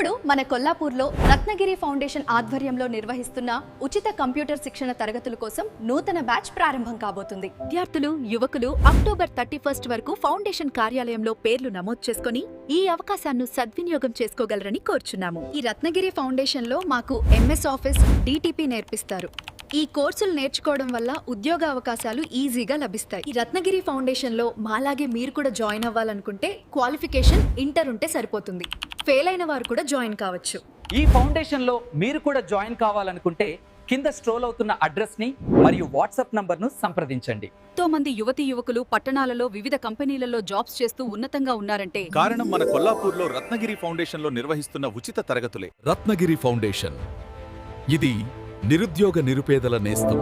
ఇప్పుడు మన కొల్లాపూర్లో రత్నగిరి ఫౌండేషన్ ఆధ్వర్యంలో నిర్వహిస్తున్న ఉచిత కంప్యూటర్ శిక్షణ తరగతుల కోసం నూతన బ్యాచ్ ప్రారంభం కాబోతుంది. విద్యార్థులు యువకులు అక్టోబర్ థర్టీ ఫస్ట్ వరకు ఫౌండేషన్ కార్యాలయంలో పేర్లు నమోదు చేసుకుని ఈ అవకాశాన్ని సద్వినియోగం చేసుకోగలరని కోరుచున్నాము. ఈ రత్నగిరి ఫౌండేషన్లో మాకు ఎంఎస్ ఆఫీస్ డిటిపి నేర్పిస్తారు. ఈ కోర్సులు నేర్చుకోవడం వల్ల ఉద్యోగ అవకాశాలు ఈజీగా లభిస్తాయి. ఈ రత్నగిరి ఫౌండేషన్లో మాలాగే మీరు కూడా జాయిన్ అవ్వాలనుకుంటే క్వాలిఫికేషన్ ఇంటర్ ఉంటే సరిపోతుంది. ఫెయిల్ అయిన వారు కూడా జాయిన్ కావచ్చు. ఈ ఫౌండేషన్లో మీరు కూడా జాయిన్ కావాలనుకుంటే కింద స్ట్రోల్ అవుతున్న అడ్రస్ని మరియు వాట్సాప్ నంబర్ను సంప్రదించండి. ఎంతో మంది యువతి యువకులు పట్టణాలలో వివిధ కంపెనీలలో జాబ్స్ చేస్తూ ఉన్నతంగా ఉన్నారంటే కారణం మన కొల్లాపూర్లో రత్నగిరి ఫౌండేషన్లో నిర్వహిస్తున్న ఉచిత తరగతులే. రత్నగిరి ఫౌండేషన్. ఇది నిరుద్యోగ నిరుపేదల నేస్తం.